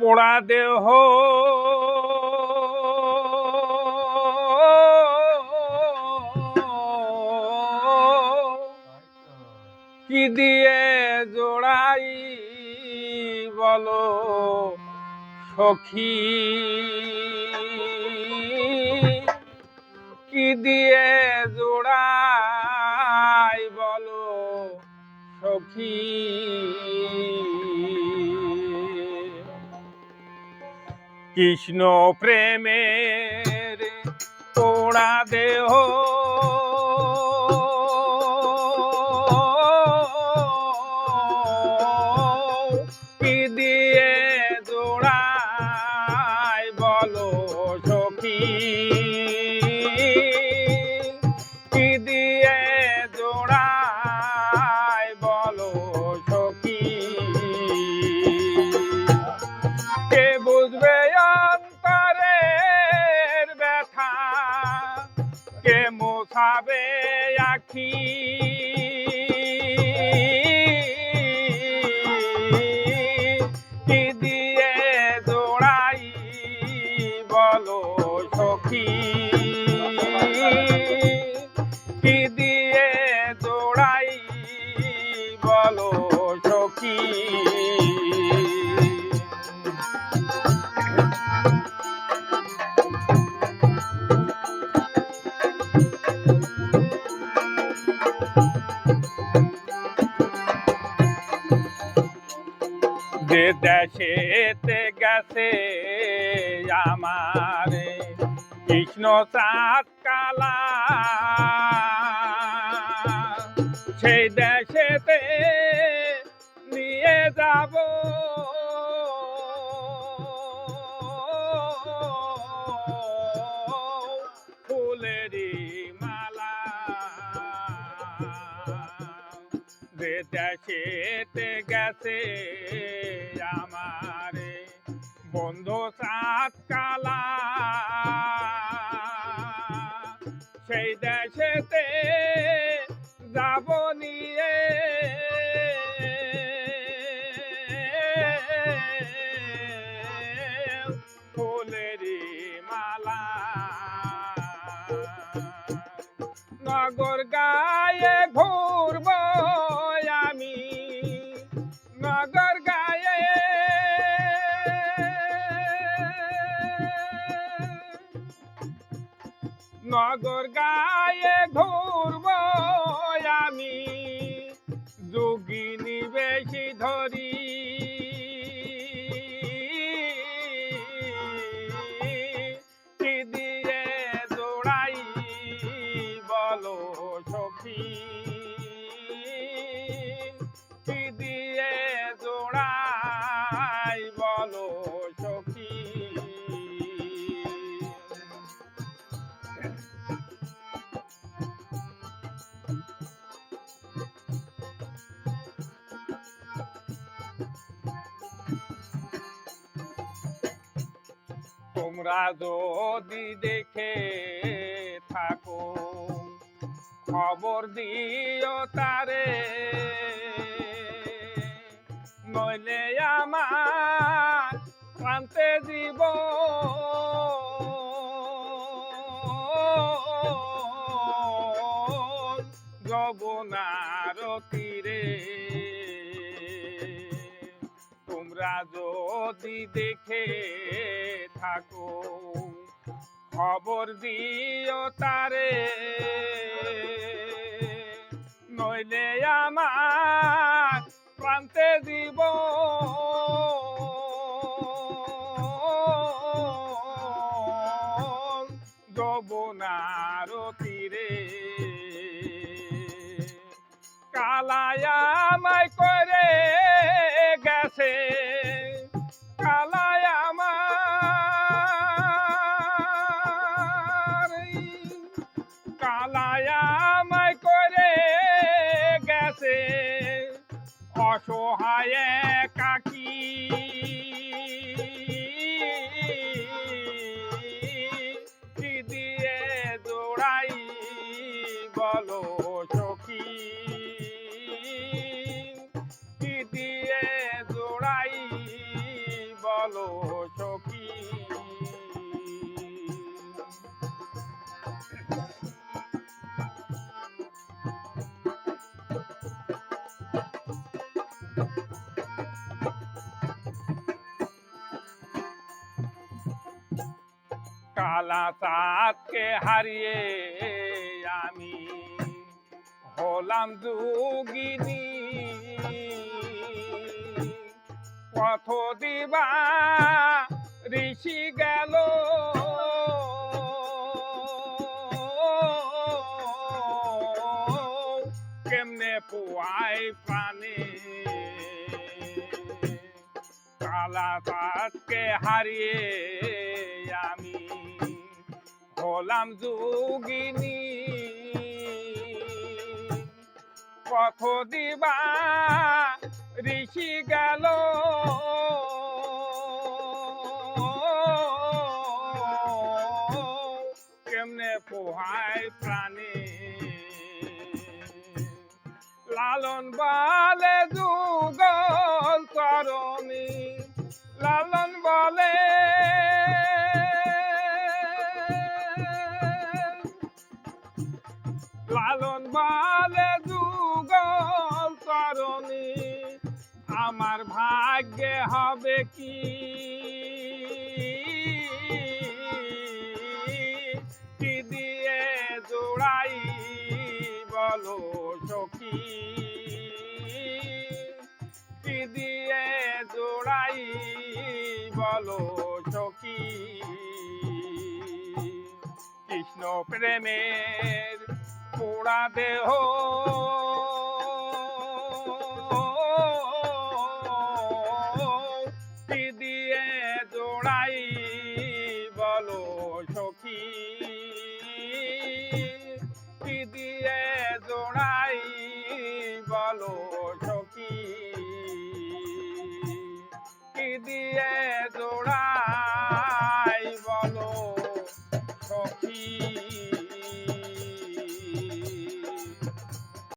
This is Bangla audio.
পোড়া দেহ। কি দিয়ে জোড়াই বলো সখী? কি দিয়ে জোড়াই বলো সখী? কৃষ্ণ প্রেমের পোড়া দেহ আখি কি দিয়ে জোড়াই বলো সখী? কি দিয়ে জোড়াই বলো সখী? দেশেতে গেছে আমার কৃষ্ণ চাঁদ কালা। সেই দেশেতে নিয়ে যাব। ফুলেরই মালা। যে দেশেতে গেছে নগর গায়ে ঘুরব আমি। যোগিনী বেশি ধরি। জোড়াই বলো দিয়ে জোড়াই বলো তোমরা যদি দেখে থাকো খবর দিও তারে। নইলে আমার প্রান্তে জীব। যবনার তীরে যদি দেখে থাকো খবর দিও তারে। নইলে আমার প্রান্তে দিব। যবনার তীরে। কালায়া অসহায় কাকি। দিয়ে জোড়াই বলো? কালা চাঁদকে হারিয়ে আমি হলাম যোগিনী পথ দিবা ঋষি গেল। কেমনে পুয়াই প্রাণে? কালা তাকে হারিয়ে হলাম যোগিনী পথ দিবা ঋষি গেল। কেমনে পোহায় প্রাণী? লালন বলে ভাগ্যে হবে কি? কি দিয়ে জোড়াই বলো সখী? কি দিয়ে জোড়াই বলো সখী? কৃষ্ণ প্রেমের পোড়া দেহ